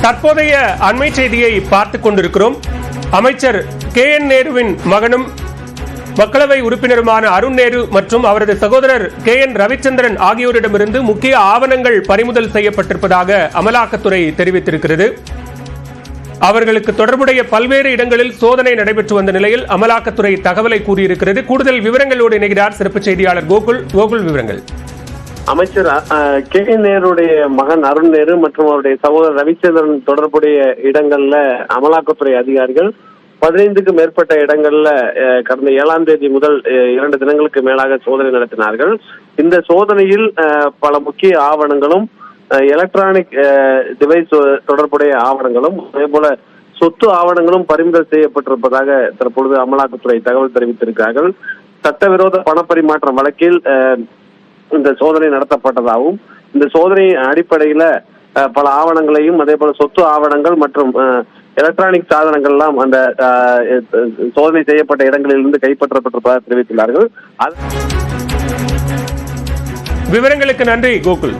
தற்போதைய அண்மை செய்தியை பார்த்துக் கொண்டிருக்கிறோம். அமைச்சர் கே என் நேருவின் மகனும் மக்களவை உறுப்பினருமான அருண் நேரு மற்றும் அவரது சகோதரர் கே என் ரவிச்சந்திரன் ஆகியோரிடமிருந்து முக்கிய ஆவணங்கள் பறிமுதல் செய்யப்பட்டிருப்பதாக அமலாக்கத்துறை தெரிவித்திருக்கிறது. அவர்களுக்கு தொடர்புடைய பல்வேறு இடங்களில் சோதனை நடைபெற்று வந்த நிலையில் அமலாக்கத்துறை தகவலை கூறியிருக்கிறது. கூடுதல் விவரங்களோடு இணைகிறார் சிறப்பு செய்தியாளர் கோகுல். கோகுல் விவரங்கள். அமைச்சர் கே. நேருடைய மகன் அருண் நேரு மற்றும் அவருடைய சகோதரர் ரவிச்சந்திரன் தொடர்புடைய இடங்கள்ல அமலாக்கத்துறை அதிகாரிகள் பதினைந்துக்கு மேற்பட்ட இடங்கள்ல கடந்த ஏழாம் தேதி முதல் இரண்டு தினங்களுக்கு மேலாக சோதனை நடத்தினார்கள். இந்த சோதனையில் பல முக்கிய ஆவணங்களும் எலக்ட்ரானிக் டிவைஸ் தொடர்புடைய ஆவணங்களும் அதே போல சொத்து ஆவணங்களும் பறிமுதல் செய்யப்பட்டிருப்பதாக தற்பொழுது அமலாக்கத்துறை தகவல் தெரிவித்திருக்கிறார்கள். சட்டவிரோத பணப்பரிமாற்ற வழக்கில் அஹ், இந்த சோதனை நடத்தப்பட்டதாகவும் இந்த சோதனை அடிப்படையில அஹ், பல ஆவணங்களையும் அதே போல சொத்து ஆவணங்கள் மற்றும் அஹ், எலக்ட்ரானிக் சாதனங்கள் எல்லாம் அந்த அஹ், சோதனை செய்யப்பட்ட இடங்களிலிருந்து கைப்பற்றப்பட்டிருப்பதாக தெரிவித்துள்ளார்கள். விவரங்களுக்கு நன்றி கோகுல்.